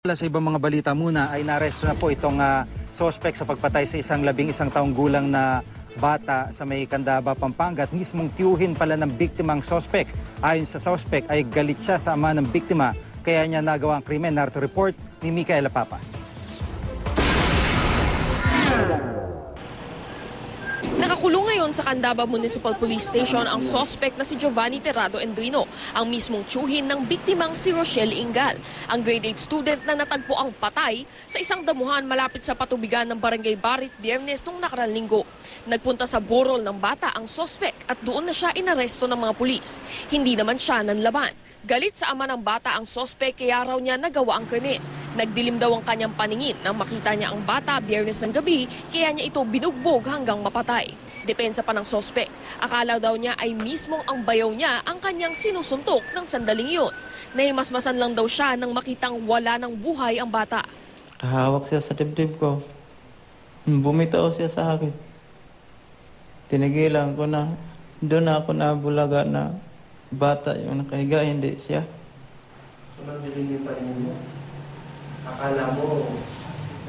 Sa ibang mga balita muna ay naresto na po itong ah, suspect sa pagpatay sa isang labing isang taong gulang na bata sa may Candaba, Pampanga at mismong tiyuhin pala ng biktimang suspect. Ayon sa suspect ay galit siya sa ama ng biktima kaya niya nagawa ang krimen. Narito report ni Micaela Papa. Nakakulong ngayon sa Candaba Municipal Police Station ang suspect na si Giovanni Terrado Endrino, ang mismong tiyuhin ng biktimang si Rochelle Ingal, ang grade 8 student na natagpo ang patay sa isang damuhan malapit sa patubigan ng Barangay Barit Biyernes nung nakarang linggo. Nagpunta sa burol ng bata ang suspect at doon na siya inaresto ng mga pulis. Hindi naman siya nanlaban. Galit sa ama ng bata ang sospek kaya raw niya nagawa ang krimen. Nagdilim daw ang kanyang paningin nang makita niya ang bata biyernes ng gabi kaya niya ito binugbog hanggang mapatay. Depensa pa ng sospek. Akala daw niya ay mismong ang bayaw niya ang kanyang sinusuntok ng sandaling iyon. Nahimasmasan lang daw siya nang makitang wala ng buhay ang bata. Kahawak siya sa dibdib ko. Bumitaw siya sa akin. Tinigilan ko na. Doon na ako nabulaga na bata yung nakahiga, hindi siya. Sunod dilim yung paningin mo. Akala mo,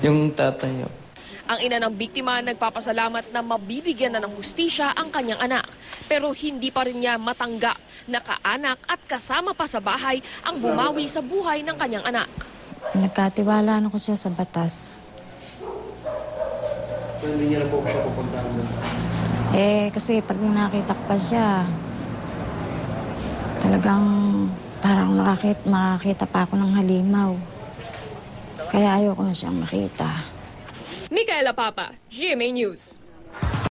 Yung tatay. oh. Ang ina ng biktima nagpapasalamat na mabibigyan na ng hustisya ang kanyang anak. Pero hindi pa rin niya matanggap na kaanak at kasama pa sa bahay ang bumawi sa buhay ng kanyang anak. Nagkatiwala na ko siya sa batas. so hindi niya na po siya pupuntahan doon. Eh, kasi pag nakita ko pa siya, talagang parang nakakita, makakita pa ako ng halimaw. Kaya ayoko na siyang makita. Micaela Papa, GMA News.